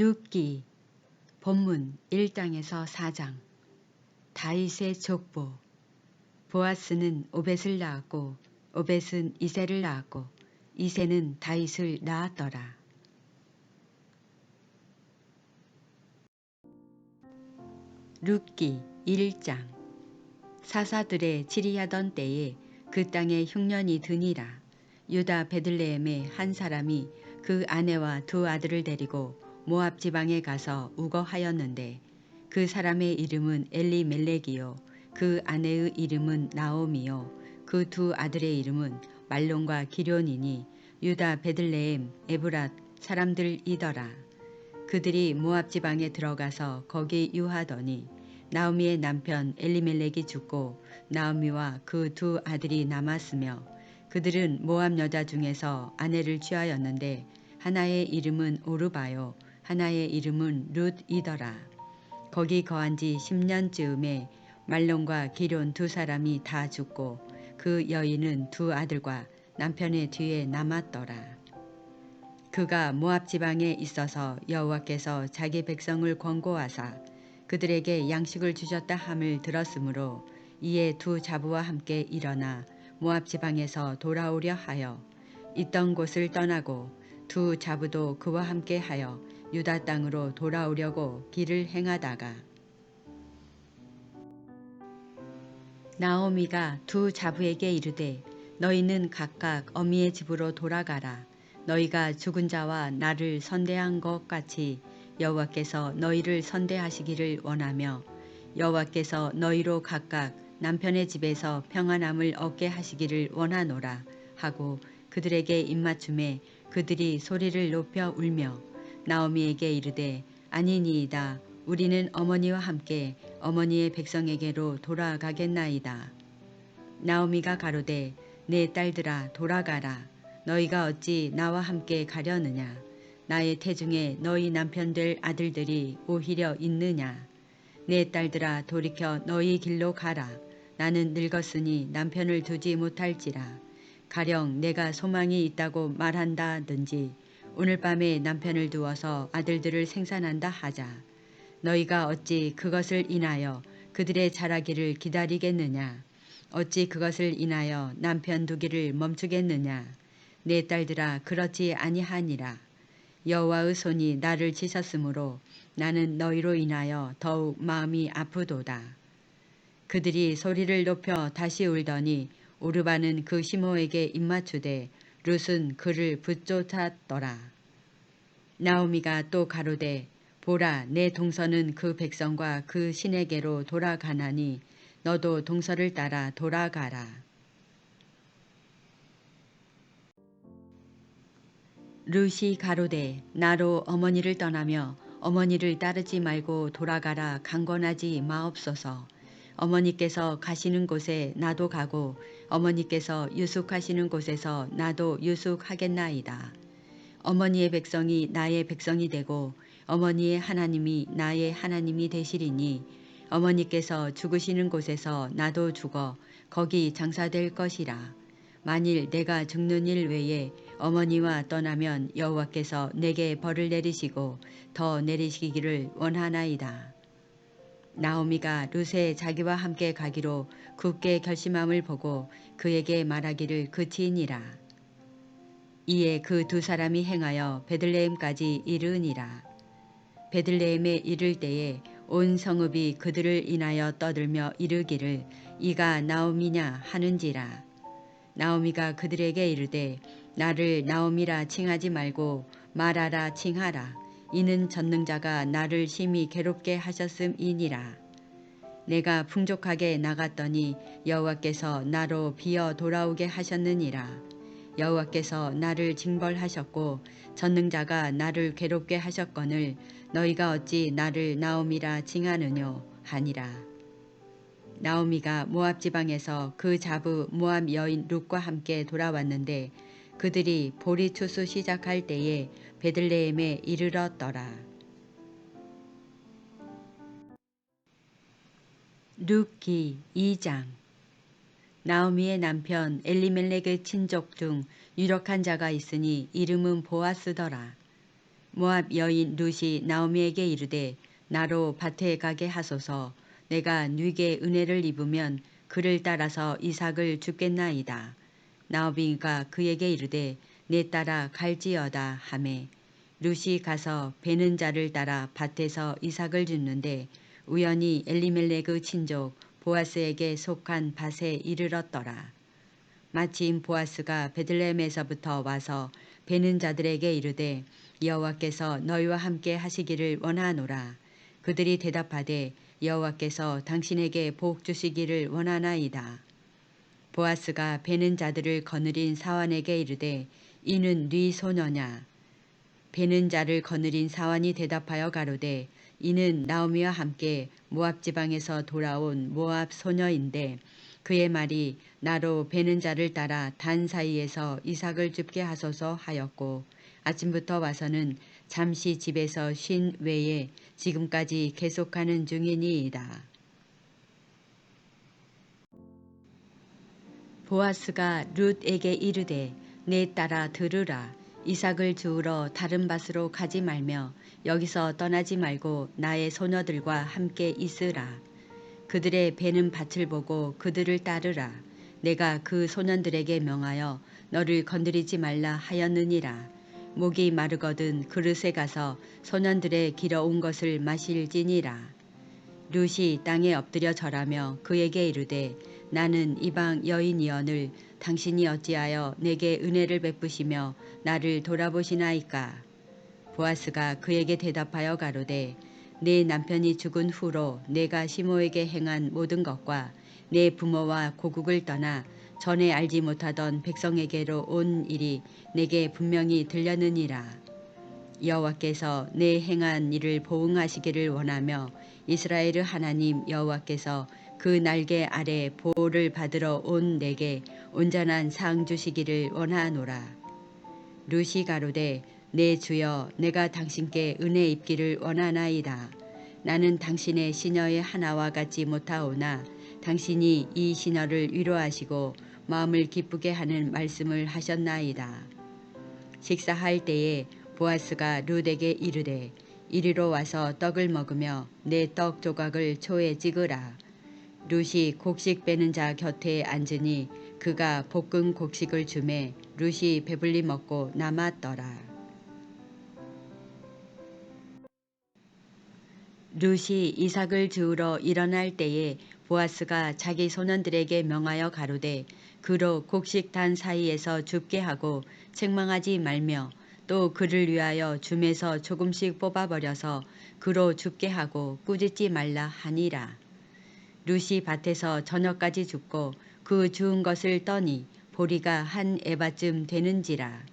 룻기 본문 1장에서 4장 다윗의 족보 보아스는 오벳을 낳았고 오벳은 이세를 낳았고 이세는 다윗을 낳았더라. 룻기 1장 사사들의 지리하던 때에 그 땅에 흉년이 드니라. 유다 베들레헴의 한 사람이 그 아내와 두 아들을 데리고 모압 지방에 가서 우거하였는데 그 사람의 이름은 엘리멜렉이요. 그 아내의 이름은 나옴이요. 그 두 아들의 이름은 말론과 기련이니 유다 베들레헴 에브랏 사람들이더라. 그들이 모압 지방에 들어가서 거기 유하더니 나오미의 남편 엘리멜렉이 죽고 나오미와 그 두 아들이 남았으며 그들은 모압 여자 중에서 아내를 취하였는데 하나의 이름은 오르바요 하나의 이름은 룻이더라. 거기 거한 지 10년쯤에 말론과 기론 두 사람이 다 죽고 그 여인은 두 아들과 남편의 뒤에 남았더라. 그가 모압 지방에 있어서 여호와께서 자기 백성을 권고하사 그들에게 양식을 주셨다 함을 들었으므로 이에 두 자부와 함께 일어나 모압 지방에서 돌아오려 하여 있던 곳을 떠나고 두 자부도 그와 함께 하여 유다 땅으로 돌아오려고 길을 행하다가 나오미가 두 자부에게 이르되 너희는 각각 어미의 집으로 돌아가라. 너희가 죽은 자와 나를 선대한 것 같이 여호와께서 너희를 선대하시기를 원하며 여호와께서 너희로 각각 남편의 집에서 평안함을 얻게 하시기를 원하노라 하고 그들에게 입맞춤에 그들이 소리를 높여 울며 나오미에게 이르되 아니니이다. 우리는 어머니와 함께 어머니의 백성에게로 돌아가겠나이다. 나오미가 가로되 내 딸들아 돌아가라. 너희가 어찌 나와 함께 가려느냐. 나의 태중에 너희 남편들 아들들이 오히려 있느냐. 내 딸들아 돌이켜 너희 길로 가라. 나는 늙었으니 남편을 두지 못할지라. 가령 내가 소망이 있다고 말한다든지 오늘 밤에 남편을 두어서 아들들을 생산한다 하자. 너희가 어찌 그것을 인하여 그들의 자라기를 기다리겠느냐. 어찌 그것을 인하여 남편 두기를 멈추겠느냐. 내 딸들아 그렇지 아니하니라. 여호와의 손이 나를 치셨으므로 나는 너희로 인하여 더욱 마음이 아프도다. 그들이 소리를 높여 다시 울더니 오르바는 그 시모에게 입맞추되 룻은 그를 붙쫓았더라. 나오미가 또 가로되 보라 내 동서는 그 백성과 그 신에게로 돌아가나니 너도 동서를 따라 돌아가라. 룻이 가로되 나로 어머니를 떠나며 어머니를 따르지 말고 돌아가라 강권하지 마옵소서. 어머니께서 가시는 곳에 나도 가고 어머니께서 유숙하시는 곳에서 나도 유숙하겠나이다. 어머니의 백성이 나의 백성이 되고 어머니의 하나님이 나의 하나님이 되시리니 어머니께서 죽으시는 곳에서 나도 죽어 거기 장사될 것이라. 만일 내가 죽는 일 외에 어머니와 떠나면 여호와께서 내게 벌을 내리시고 더 내리시기를 원하나이다. 나오미가 룻의 자기와 함께 가기로 굳게 결심함을 보고 그에게 말하기를 그치니라. 이에 그 두 사람이 행하여 베들레헴까지 이르니라. 베들레헴에 이를 때에 온 성읍이 그들을 인하여 떠들며 이르기를 이가 나오미냐 하는지라. 나오미가 그들에게 이르되 나를 나오미라 칭하지 말고 말하라 칭하라. 이는 전능자가 나를 심히 괴롭게 하셨음이니라. 내가 풍족하게 나갔더니 여호와께서 나로 비어 돌아오게 하셨느니라. 여호와께서 나를 징벌하셨고 전능자가 나를 괴롭게 하셨거늘 너희가 어찌 나를 나옴이라 징하느뇨 하니라. 나오미가 모압 지방에서 그 자부 모압 여인 룻과 함께 돌아왔는데 그들이 보리 추수 시작할 때에 베들레헴에 이르렀더라. 룻기 2장 나오미의 남편 엘리멜렉의 친족 중 유력한 자가 있으니 이름은 보아스더라. 모압 여인 룻이 나오미에게 이르되 나로 밭에 가게 하소서 내가 누게 은혜를 입으면 그를 따라서 이삭을 죽겠나이다. 나오미가 그에게 이르되 내 따라 갈지어다 하매 룻이 가서 베는 자를 따라 밭에서 이삭을 줍는데 우연히 엘리멜렉의 친족 보아스에게 속한 밭에 이르렀더라. 마침 보아스가 베들레헴에서부터 와서 베는 자들에게 이르되 여호와께서 너희와 함께 하시기를 원하노라. 그들이 대답하되 여호와께서 당신에게 복 주시기를 원하나이다. 보아스가 베는 자들을 거느린 사환에게 이르되 이는 네 소녀냐. 베는 자를 거느린 사환이 대답하여 가로되 이는 나오미와 함께 모압 지방에서 돌아온 모압 소녀인데 그의 말이 나로 베는 자를 따라 단 사이에서 이삭을 줍게 하소서 하였고 아침부터 와서는 잠시 집에서 쉰 외에 지금까지 계속하는 중이니이다. 보아스가 룻에게 이르되 내 따라 들으라 이삭을 주우러 다른 밭으로 가지 말며 여기서 떠나지 말고 나의 소녀들과 함께 있으라. 그들의 배는 밭을 보고 그들을 따르라. 내가 그 소년들에게 명하여 너를 건드리지 말라 하였느니라. 목이 마르거든 그릇에 가서 소년들의 길어온 것을 마실지니라. 룻이 땅에 엎드려 절하며 그에게 이르되 나는 이방 여인이언을 당신이 어찌하여 내게 은혜를 베푸시며 나를 돌아보시나이까. 보아스가 그에게 대답하여 가로되 내 남편이 죽은 후로 내가 시모에게 행한 모든 것과 내 부모와 고국을 떠나 전에 알지 못하던 백성에게로 온 일이 내게 분명히 들렸느니라. 여호와께서 내 행한 일을 보응하시기를 원하며 이스라엘의 하나님 여호와께서 그 날개 아래 보호를 받으러 온 내게 온전한 상 주시기를 원하노라. 루시 가로되 내 주여 내가 당신께 은혜 입기를 원하나이다. 나는 당신의 시녀의 하나와 같지 못하오나 당신이 이 시녀를 위로하시고 마음을 기쁘게 하는 말씀을 하셨나이다. 식사할 때에 보아스가 룻에게 이르되 이리로 와서 떡을 먹으며 내 떡 조각을 초에 찍으라. 룻이 곡식 빼는 자 곁에 앉으니 그가 볶은 곡식을 주매 룻이 배불리 먹고 남았더라. 룻이 이삭을 주우러 일어날 때에 보아스가 자기 소년들에게 명하여 가로되 그로 곡식 단 사이에서 줍게 하고 책망하지 말며 또 그를 위하여 줌에서 조금씩 뽑아버려서 그로 줍게 하고 꾸짖지 말라 하니라. 룻이 밭에서 저녁까지 줍고 그 주운 것을 떠니 보리가 한 에바쯤 되는지라.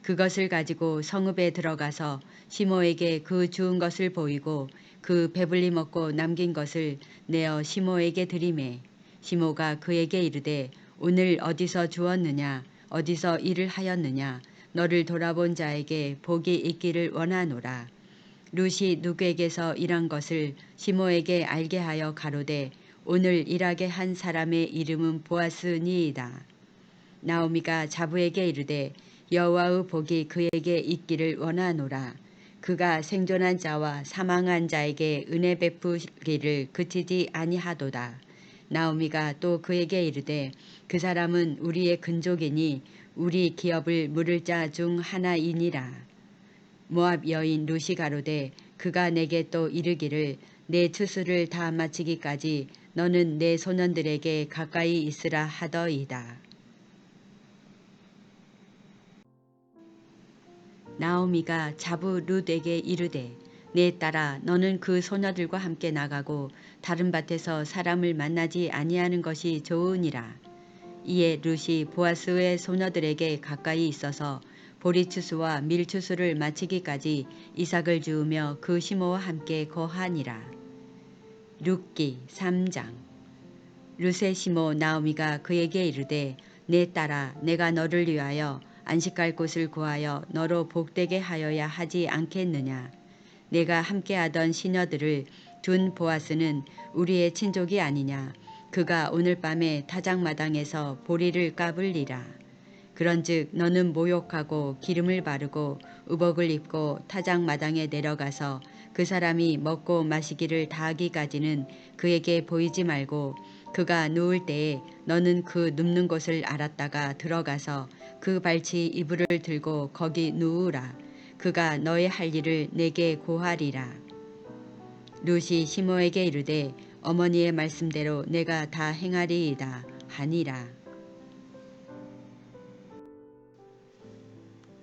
그것을 가지고 성읍에 들어가서 시모에게 그 주운 것을 보이고 그 배불리 먹고 남긴 것을 내어 시모에게 드리매 시모가 그에게 이르되 오늘 어디서 주었느냐 어디서 일을 하였느냐 너를 돌아본 자에게 복이 있기를 원하노라. 룻이 누구에게서 일한 것을 시모에게 알게 하여 가로되 오늘 일하게 한 사람의 이름은 보아스니이다. 나오미가 자부에게 이르되 여호와의 복이 그에게 있기를 원하노라. 그가 생존한 자와 사망한 자에게 은혜 베푸기를 그치지 아니하도다. 나오미가 또 그에게 이르되 그 사람은 우리의 근족이니 우리 기업을 물을 자 중 하나이니라. 모압 여인 루시 가로되 그가 내게 또 이르기를 내 추수를 다 마치기까지 너는 내 소년들에게 가까이 있으라 하더이다. 나오미가 자부 룻에게 이르되 내 딸아 너는 그 소녀들과 함께 나가고 다른 밭에서 사람을 만나지 아니하는 것이 좋으니라. 이에 룻이 보아스의 소녀들에게 가까이 있어서 보리추수와 밀추수를 마치기까지 이삭을 주우며 그 시모와 함께 거하니라. 룻기 3장 룻의 시모 나오미가 그에게 이르되 내 딸아 내가 너를 위하여 안식할 곳을 구하여 너로 복되게 하여야 하지 않겠느냐. 내가 함께하던 시녀들을 둔 보아스는 우리의 친족이 아니냐. 그가 오늘 밤에 타작마당에서 보리를 까불리라. 그런즉 너는 모욕하고 기름을 바르고 의복을 입고 타작 마당에 내려가서 그 사람이 먹고 마시기를 다하기까지는 그에게 보이지 말고 그가 누울 때에 너는 그 눕는 곳을 알았다가 들어가서 그 발치 이불을 들고 거기 누우라. 그가 너의 할 일을 내게 고하리라. 룻이 시모에게 이르되 어머니의 말씀대로 내가 다 행하리이다 하니라.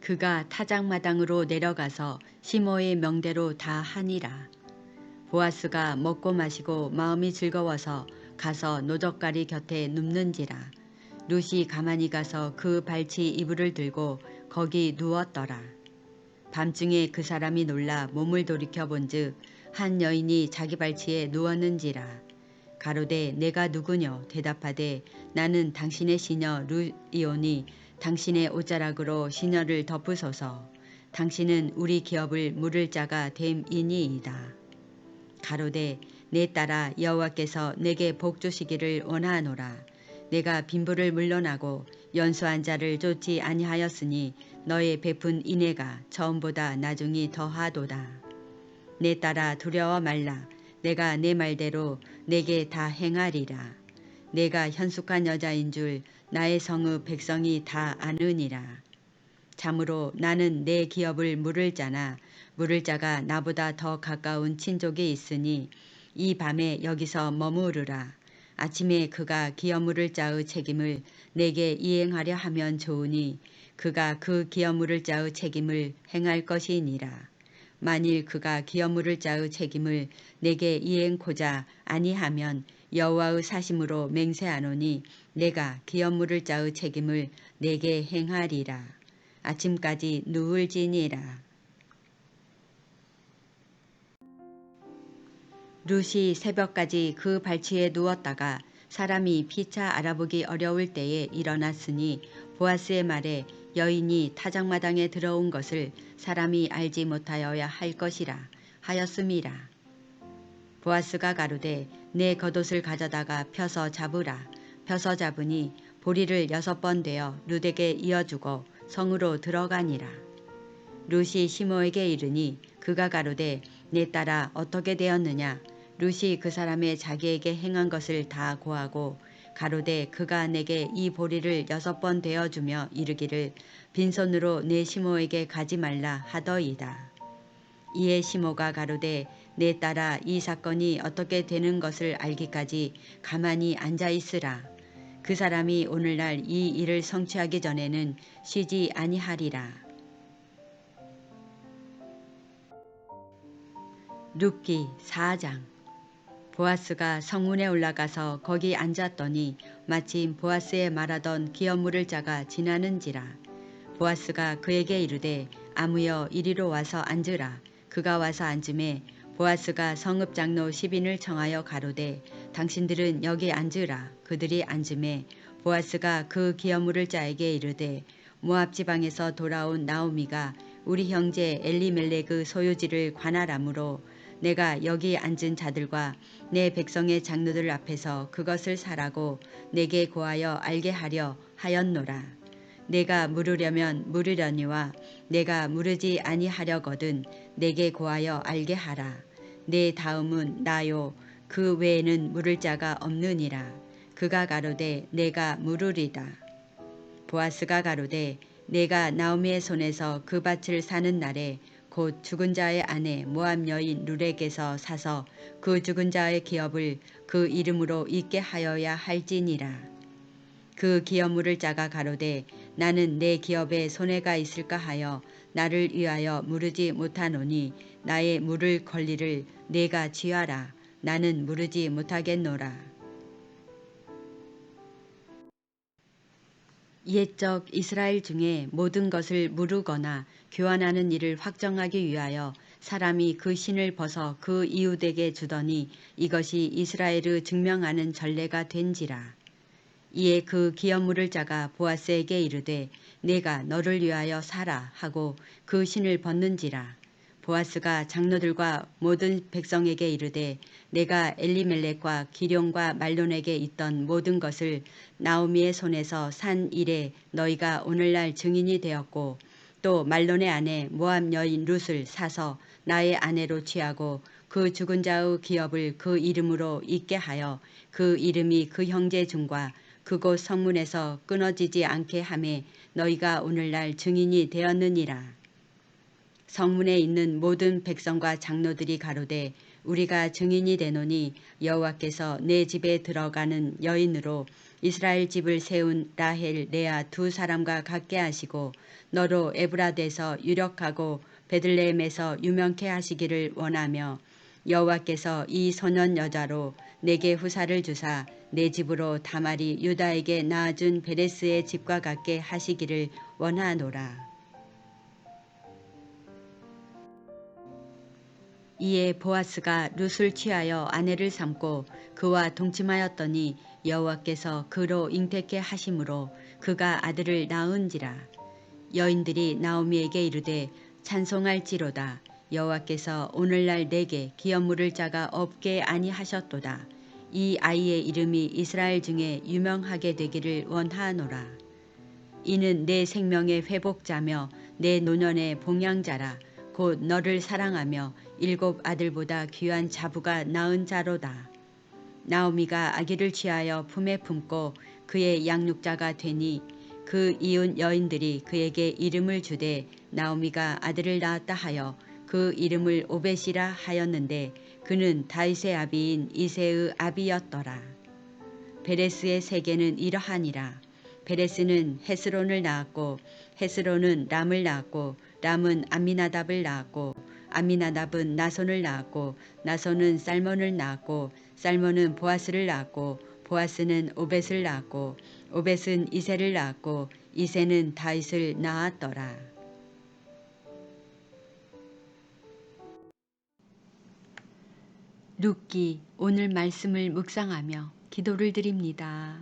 그가 타작마당으로 내려가서 시모의 명대로 다 하니라. 보아스가 먹고 마시고 마음이 즐거워서 가서 노적가리 곁에 눕는지라. 룻이 가만히 가서 그 발치 이불을 들고 거기 누웠더라. 밤중에 그 사람이 놀라 몸을 돌이켜 본즉 한 여인이 자기 발치에 누웠는지라. 가로되 내가 누구뇨 대답하되 나는 당신의 시녀 룻이오니 당신의 옷자락으로 시녀를 덮으소서. 당신은 우리 기업을 물을 자가 됨이니이다. 가로되 내 딸아 여호와께서 내게 복 주시기를 원하노라. 내가 빈부를 물러나고 연수한 자를 쫓지 아니하였으니 너의 베푼 인애가 처음보다 나중이 더하도다. 내 딸아 두려워 말라. 내가 내 말대로 내게 다 행하리라. 내가 현숙한 여자인 줄 나의 성읍 백성이 다 아느니라. 참으로 나는 내 기업을 물을 자나 물을 자가 나보다 더 가까운 친족이 있으니 이 밤에 여기서 머무르라. 아침에 그가 기업 물을 자의 책임을 내게 이행하려 하면 좋으니 그가 그 기업 물을 자의 책임을 행할 것이니라. 만일 그가 기업 물을 자의 책임을 내게 이행코자 아니하면 여호와의 사심으로 맹세하노니 내가 기업 물을 자의 책임을 내게 행하리라. 아침까지 누울지니라. 룻이 새벽까지 그 발치에 누웠다가 사람이 피차 알아보기 어려울 때에 일어났으니 보아스의 말에 여인이 타작마당에 들어온 것을 사람이 알지 못하여야 할 것이라 하였음이라. 보아스가 가로되 내 겉옷을 가져다가 펴서 잡으라. 펴서 잡으니 보리를 여섯 번 되어 룻에게 이어주고 성으로 들어가니라. 룻이 시모에게 이르니 그가 가로되 내 딸아 어떻게 되었느냐 룻이 그 사람의 자기에게 행한 것을 다 고하고 가로되 그가 내게 이 보리를 여섯 번 되어주며 이르기를 빈손으로 내 시모에게 가지 말라 하더이다. 이에 시모가 가로되 내 딸아 이 사건이 어떻게 되는 것을 알기까지 가만히 앉아 있으라. 그 사람이 오늘날 이 일을 성취하기 전에는 쉬지 아니하리라. 룻기 4장 보아스가 성문에 올라가서 거기 앉았더니 마침 보아스의 말하던 기업물을 자가 지나는지라. 보아스가 그에게 이르되 아무여 이리로 와서 앉으라. 그가 와서 앉음에 보아스가 성읍 장로 10인을 청하여 가로되 당신들은 여기 앉으라. 그들이 앉음에 보아스가 그 기업물을 자에게 이르되 모압 지방에서 돌아온 나오미가 우리 형제 엘리멜렉의 소유지를 관할하므로 내가 여기 앉은 자들과 내 백성의 장로들 앞에서 그것을 사라고 내게 고하여 알게 하려 하였노라. 내가 물으려면 물으려니와 내가 물으지 아니하려거든 내게 고하여 알게 하라. 내 다음은 나요. 그 외에는 물을 자가 없느니라. 그가 가로되 내가 물으리다. 보아스가 가로되 내가 나오미의 손에서 그 밭을 사는 날에 곧 죽은 자의 아내 모함 여인 룰에게서 사서 그 죽은 자의 기업을 그 이름으로 있게 하여야 할지니라. 그 기업 물을 자가 가로되 나는 내 기업에 손해가 있을까 하여 나를 위하여 물으지 못하노니 나의 물을 권리를 내가 취하라. 나는 물으지 못하겠노라. 옛적 이스라엘 중에 모든 것을 무르거나 교환하는 일을 확정하기 위하여 사람이 그 신을 벗어 그 이웃에게 주더니 이것이 이스라엘의 증명하는 전례가 된지라. 이에 그 기업 물을 자가 보아스에게 이르되 내가 너를 위하여 사라 하고 그 신을 벗는지라. 보아스가 장로들과 모든 백성에게 이르되 내가 엘리멜렉과 기룡과 말론에게 있던 모든 것을 나오미의 손에서 산 일에 너희가 오늘날 증인이 되었고 또 말론의 아내 모압 여인 룻을 사서 나의 아내로 취하고 그 죽은 자의 기업을 그 이름으로 있게 하여 그 이름이 그 형제 중과 그곳 성문에서 끊어지지 않게 함에 너희가 오늘날 증인이 되었느니라. 성문에 있는 모든 백성과 장로들이 가로되 우리가 증인이 되노니 여호와께서 내 집에 들어가는 여인으로 이스라엘 집을 세운 라헬 레아 두 사람과 같게 하시고 너로 에브라데서 유력하고 베들레헴에서 유명케 하시기를 원하며 여호와께서 이 소년 여자로 내게 후사를 주사 내 집으로 다말이 유다에게 낳아준 베레스의 집과 같게 하시기를 원하노라. 이에 보아스가 룻을 취하여 아내를 삼고 그와 동침하였더니 여호와께서 그로 잉태케 하심으로 그가 아들을 낳은지라. 여인들이 나오미에게 이르되 찬송할지로다. 여호와께서 오늘날 내게 기업 물을 자가 없게 아니하셨도다. 이 아이의 이름이 이스라엘 중에 유명하게 되기를 원하노라. 이는 내 생명의 회복자며 내 노년의 봉양자라 곧 너를 사랑하며 일곱 아들보다 귀한 자부가 낳은 자로다. 나오미가 아기를 취하여 품에 품고 그의 양육자가 되니 그 이웃 여인들이 그에게 이름을 주되 나오미가 아들을 낳았다 하여 그 이름을 오벳이라 하였는데 그는 다윗의 아비인 이세의 아비였더라. 베레스의 세계는 이러하니라. 베레스는 헤스론을 낳았고 헤스론은 람을 낳았고 람은 아미나답을 낳았고 아미나답은 나손을 낳았고 나손은 살몬을 낳았고 살몬은 보아스를 낳았고 보아스는 오벳을 낳았고 오벳은 이세를 낳았고 이세는 다윗을 낳았더라. 룻기 오늘 말씀을 묵상하며 기도를 드립니다.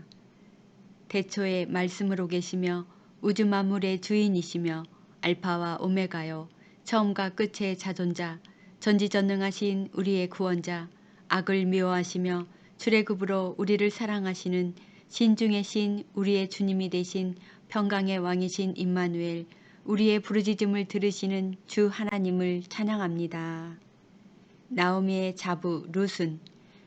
대초에 말씀으로 계시며 우주 만물의 주인이시며 알파와 오메가요 처음과 끝의 자존자 전지전능하신 우리의 구원자 악을 미워하시며 출애굽으로 우리를 사랑하시는 신중의 신 우리의 주님이 되신 평강의 왕이신 임마누엘 우리의 부르짖음을 들으시는 주 하나님을 찬양합니다. 나오미의 자부 룻은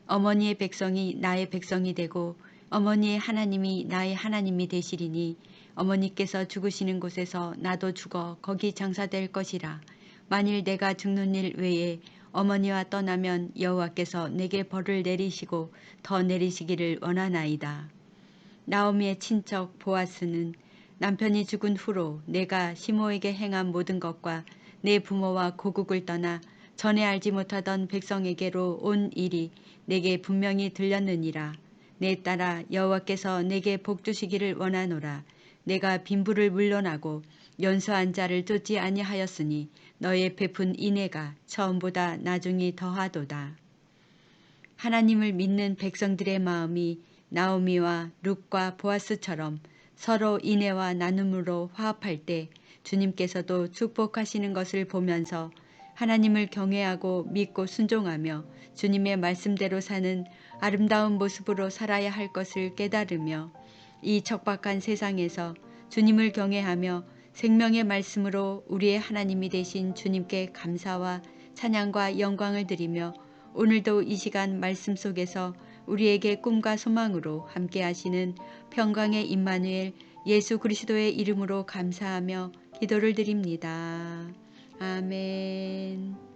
어머니의 백성이 나의 백성이 되고 어머니의 하나님이 나의 하나님이 되시리니 어머니께서 죽으시는 곳에서 나도 죽어 거기 장사될 것이라. 만일 내가 죽는 일 외에 어머니와 떠나면 여호와께서 내게 벌을 내리시고 더 내리시기를 원하나이다. 나오미의 친척 보아스는 남편이 죽은 후로 내가 시모에게 행한 모든 것과 내 부모와 고국을 떠나 전에 알지 못하던 백성에게로 온 일이 내게 분명히 들렸느니라. 내 딸아 여호와께서 내게 복 주시기를 원하노라. 내가 빈부를 물러나고 연소한 자를 쫓지 아니하였으니 너의 베푼 인애가 처음보다 나중이 더하도다. 하나님을 믿는 백성들의 마음이 나오미와 룩과 보아스처럼 서로 인애와 나눔으로 화합할 때 주님께서도 축복하시는 것을 보면서 하나님을 경외하고 믿고 순종하며 주님의 말씀대로 사는 아름다운 모습으로 살아야 할 것을 깨달으며 이 척박한 세상에서 주님을 경외하며 생명의 말씀으로 우리의 하나님이 되신 주님께 감사와 찬양과 영광을 드리며 오늘도 이 시간 말씀 속에서 우리에게 꿈과 소망으로 함께 하시는 평강의 임마누엘 예수 그리스도의 이름으로 감사하며 기도를 드립니다. 아멘.